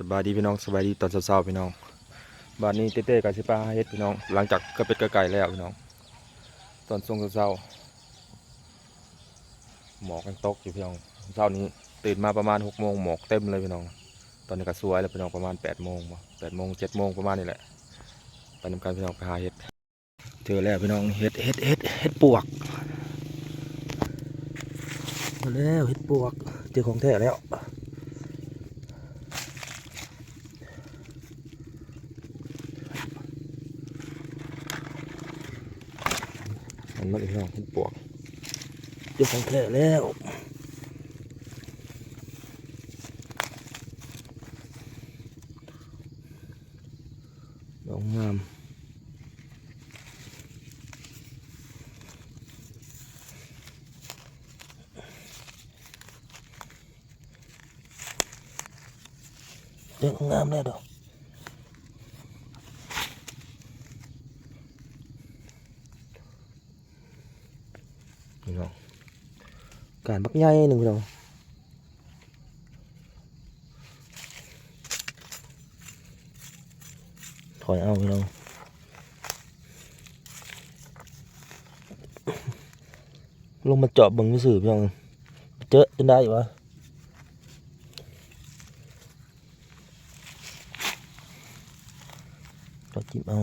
สบายดีพี่น้องสบายดีตอนเช้าๆพี่น้องบ้านนี้เต้ๆกับสิป้าเฮ็ดพี่น้อง หลังจากกระเป็ดกระไก่แล้วพี่น้อง ตอนช่วงเช้าๆหมอกกันตกอยู่พี่น้องเช้านี้ตื่นมาประมาณหกโมงหมอกเต็มเลยพี่น้อง ตอนนี้ก็สวยแล้วพี่น้องประมาณแปดโมงแปดโมงเจ็ดโมงประมาณนี้แหละไปนำกันพี่น้องไปหาเห็ดเจอแล้วพี่น้องเห็ดเห็ดเห็ดเห็ดปวกมาแล้วเห็ดปวกเจอของแท้แล้ว นมาอีกแล้วมันปวกเจ้าของแท้แล้วดอกงามเจ้างามแล้วดอก พี่น้องการบักใหญ่หนึ่งพี่น้องถอยเอาพี่น้องลงมาเจาะเบิ่งซื่อพี่น้องเจอจนได้อยู่วะเจาะจิ้มเอา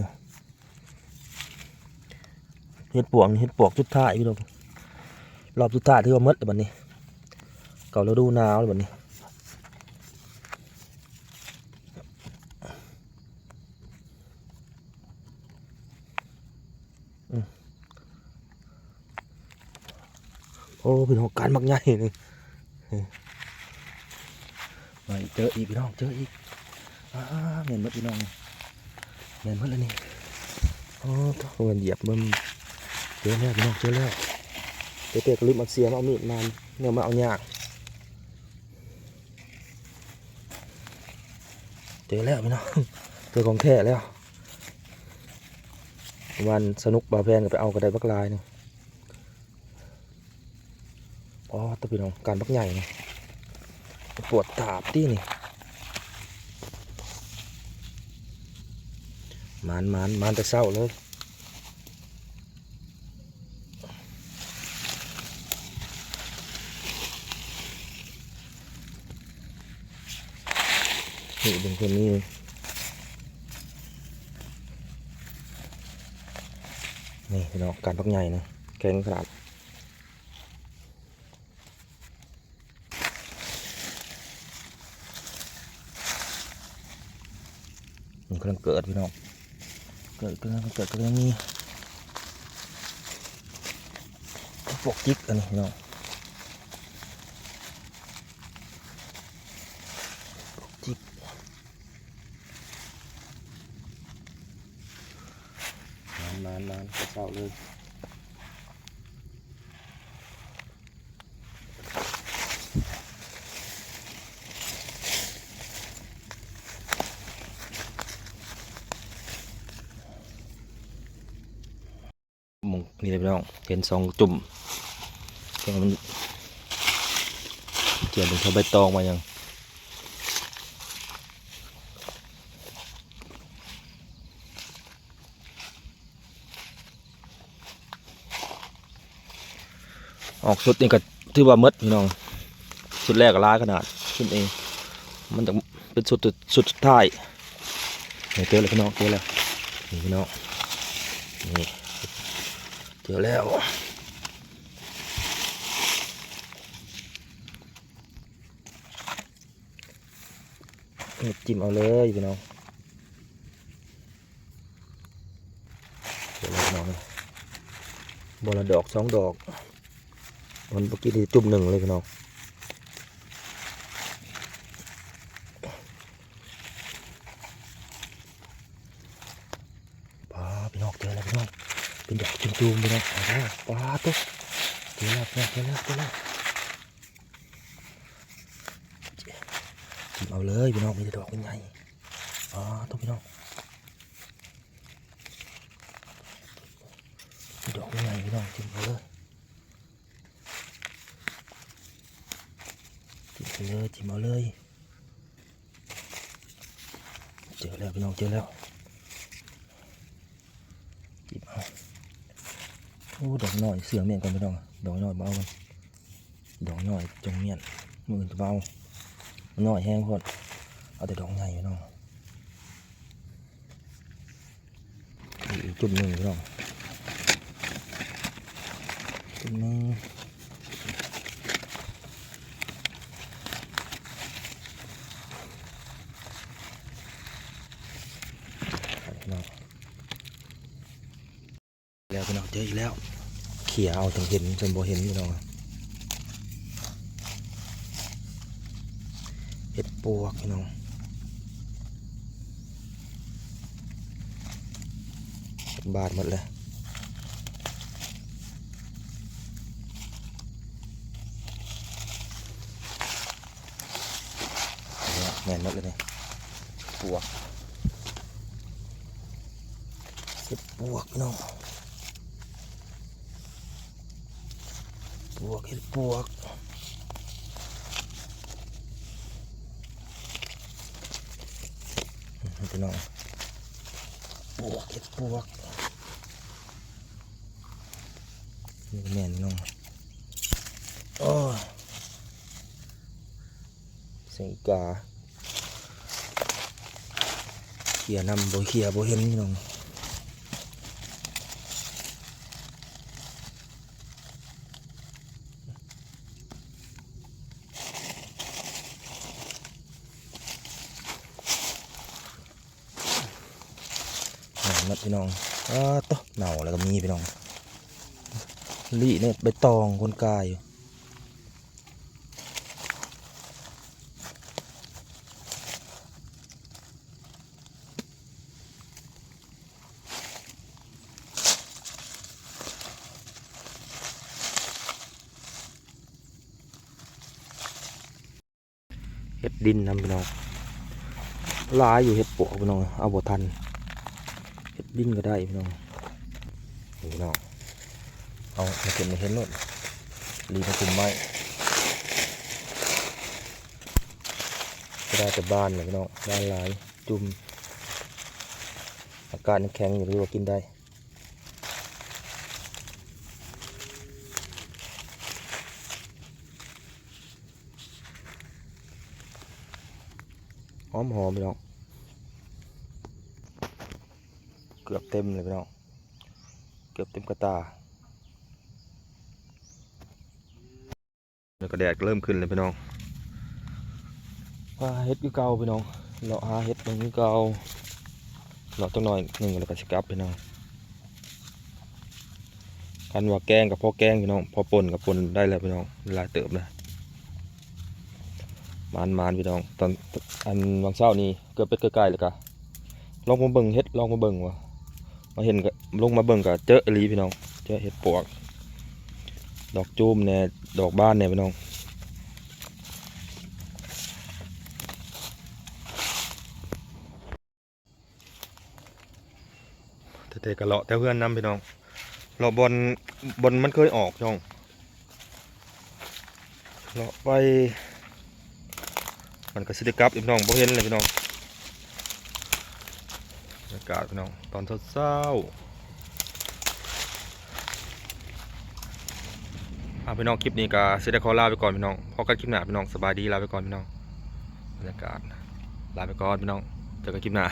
เห็ดปวกเห็ดปวกชุดท้ายพี่น้อง รอบสุดท้ายที่ว่าหมดแล้วบัดนี้ เก่าแล้วดูหนาวแล้วบัดนี้โอ้เป็นหกการมักใหญ่เลยมาเจออีกพี่น้องเจออีกอ้าเห็นหมดพี่น้องเห็นหมดแล้วนี่โอ้ต้องเงินเหยียบมันเจอแล้วพี่น้องเจอแล้ว เตะก็ลืมเอาเสียมาเอามีดมาเนี่ยมาเอายากเจอแล้วพี่น้องเจอของแท้แล้ว วันสนุกบาแพนก็ไปเอากระไดบักลายนี่อ๋อตะพี่น้องการบักใหญ่นี่ปวดตาบที่นี่มานมานมานแต่เศร้าเลย นี่เป็นคนนี้นี่พี่น้องการพักใหญ่นะแข็งขนาดมันกำลังเกิดพี่น้องเกิดกำลังเกิดกำลังมีพวกจิกอันนี้พี่น้องพวกจิก นานนานนานเศร้าเลยมึงนี่เลยพี่น้องเห็นสองจุ่มแกมันเจียนถึงเท่าใบตองมายัง ออกสุดนี่ก็ถือว่าหมดพี่น้องสุดแรกก็ร้ายขนาดสุดเองมันจะเป็นสุดสุดสุดท้ายเจอแล้วพี่น้องเจอแล้วนี่พี่น้องนี่เจอแล้วจิ้มเอาเลยพี่น้องเจอแล้วพี่น้องบอละดอกสองดอก มันเมื่อกี้ที่จุ่มหนึ่งเลยพี่น้องป้าพี่น้องเจอแล้วพี่น้องเป็นดอกจุ่มๆพี่น้องเอแล้วป้าตุ๊กเจอแล้วเจอแล้วเจอแล้วจิ้มเอาเลยพี่น้องมีแต่ดอกเป็นไงป้าตุ๊กพี่น้องดอกเป็นไงพี่น้องจิ้มเอาเลย จิ้มไปเลยจิ้มเอาเลยเจอแล้วพี่น้องเจอแล้วหยิบเอาโอ้ดอกน้อยเสือเมียนกันพี่น้องดอกน้อยเบากันดอกน้อยจงเมียนมือจะเบามันน้อยแห้งโพดเอาแต่ดอกใหญ่พี่น้องอีกจุ่มหนึ่งพี่น้องจุ่มหนึ่งพี่น้อง แล้วพี่น้องเจออีกแล้ว เขี่ยเอาจนเห็นจนบ่เห็นพี่น้องเห็ดปวกพี่น้องบาดหมดเลยเนียแน่นหมดเลยเนี่ยปวกเห็ดปวกพี่น้อง วกเห็ดปวกอืมพี่น้องปวกเห็ดปวกนี่ก็แม่นพี่น้องโอ้ยเสียงอีกาเขี่ยนำบ่เขี่ยบ่เห็นพี่น้อง หนามัดพี่น้องอ้าตเหน่าแล้วก็มีพี่น้องลี่เนี่ยใบตองคนกายอยู่เห็ดดินนำพี่น้องลายอยู่เห็ดปวกพี่น้องเอาบ่ทัน ดดินก็ได้พี่น้องนี่พี่น้องเอามาเก็บมาเห็นโน่นรีมาคุมไม้ก็ได้แต่บ้านเลยพี่น้องบ้านหลายจุ่มอากาศแข็งอยู่ที่ว่ากินได้หอมหอมๆพี่น้อง เกือบเต็มเลยพี่น้อง เกือบเต็มกระตา แล้วก็แดดเริ่มขึ้นเลยพี่น้องว่าเฮ็ดคือเก่าพี่น้องเลาะหาเฮ็ดตรงนี้เก่าเลาะตัวน้อยหนึ่งแล้วก็สกลับพี่น้องคันว่าแกงกับพ่อแกงพี่น้องพอปนกับปนได้แล้วพี่น้องเวลาเติบนะมานมานพี่น้องตอนอันวันเช้านี้เกือบเป็ดเกือบไก่เลยกะลองมาเบิ่งเฮ็ดลองมาเบิ่งวะ มาเห็นก็ลงมาเบิ่งก็เจออลีพี่น้อง เจอเห็ดปวก ดอกจูมแน่ดอกบ้านแน่พี่น้องแต่แต่กะเลาะแต่เพื่อนนำพี่น้องเลาะบอลบอลมันเคยออกช่องเลาะไป มันก็สิได้กลับอีกพี่น้องบ่เห็นเลยพี่น้อง อากาศพี่น้องตอนเช้าๆอาพี่น้องคลิปนี้ก็เสียด้ขอลาไปก่อนพี่น้องพอกันคลิปหน้าพี่น้องสบายดีลาไปก่อนพี่น้องบรรยากาศลาไปก่อนพี่น้องเจอกันคลิปหน้า